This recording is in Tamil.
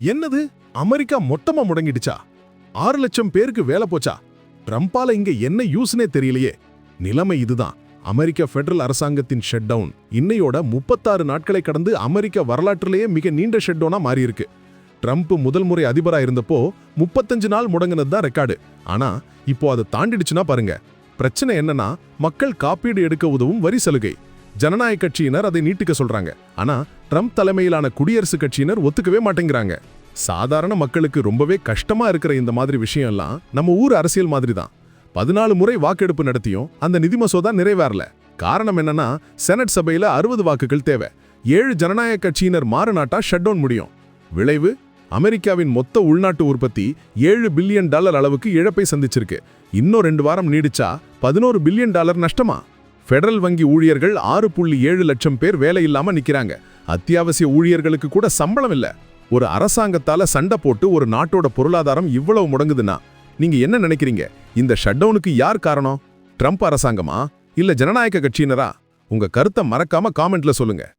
என்னது? அமெரிக்கா மொத்தமா முடங்கிடுச்சா? ஆறு லட்சம் பேருக்கு வேலை போச்சா? ட்ரம்பால இங்க என்ன யூஸ்னே தெரியலையே. நிலைமை இதுதான். அமெரிக்க ஃபெடரல் அரசாங்கத்தின் ஷட் டவுன் இன்னையோட முப்பத்தாறு நாட்களை கடந்து அமெரிக்க வரலாற்றிலேயே மிக நீண்ட ஷெட்டோனா மாறியிருக்கு. ட்ரம்ப் முதல் முறை அதிபரா இருந்தப்போ முப்பத்தஞ்சு நாள் முடங்கினது தான் ரெக்கார்டு. ஆனா இப்போ அதை தாண்டிடுச்சுன்னா பாருங்க. பிரச்சனை என்னன்னா மக்கள் காப்பீடு எடுக்க உதவும் வரி சலுகை. ஜனநாயக கட்சியினர் அதை நீட்டிக்க சொல்றாங்க. ஆனா ட்ரம்ப் தலைமையிலான குடியரசுக் கட்சியினர் ஒத்துக்கவே மாட்டேங்கிறாங்க. சாதாரண மக்களுக்கு ரொம்பவே கஷ்டமா இருக்கிற இந்த மாதிரி விஷயம் எல்லாம் நம்ம ஊர் அரசியல் மாதிரி தான் பதினாலு முறை வாக்கெடுப்பு நடத்தியும் அந்த நிதி மசோதா நிறைவேறல. காரணம் என்னன்னா செனட் சபையில அறுபது வாக்குகள் தேவை. ஏழு ஜனநாயக கட்சியினர் மாறுநாட்டா ஷட் டவுன் முடியும். விளைவு? அமெரிக்காவின் மொத்த உள்நாட்டு உற்பத்தி ஏழு பில்லியன் டாலர் அளவுக்கு இழப்பை சந்திச்சிருக்கு. இன்னும் ரெண்டு வாரம் நீடிச்சா பதினோரு பில்லியன் டாலர் நஷ்டமா? ஃபெடரல் வங்கி ஊழியர்கள் ஆறு புள்ளி ஏழு லட்சம் பேர் வேலை இல்லாம நிக்கிறாங்க. அத்தியாவசிய ஊழியர்களுக்கு கூட சம்பளம் இல்ல. ஒரு அரசாங்கத்தால சண்டை போட்டு ஒரு நாட்டோட பொருளாதாரம் இவ்வளவு முடங்குதுன்னா நீங்க என்ன நினைக்கிறீங்க? இந்த ஷட்டவுனுக்கு யார் காரணம்? ட்ரம்ப் அரசாங்கமா? இல்ல ஜனநாயக கட்சியினரா? உங்க கருத்தை மறக்காம காமெண்ட்ல சொல்லுங்க.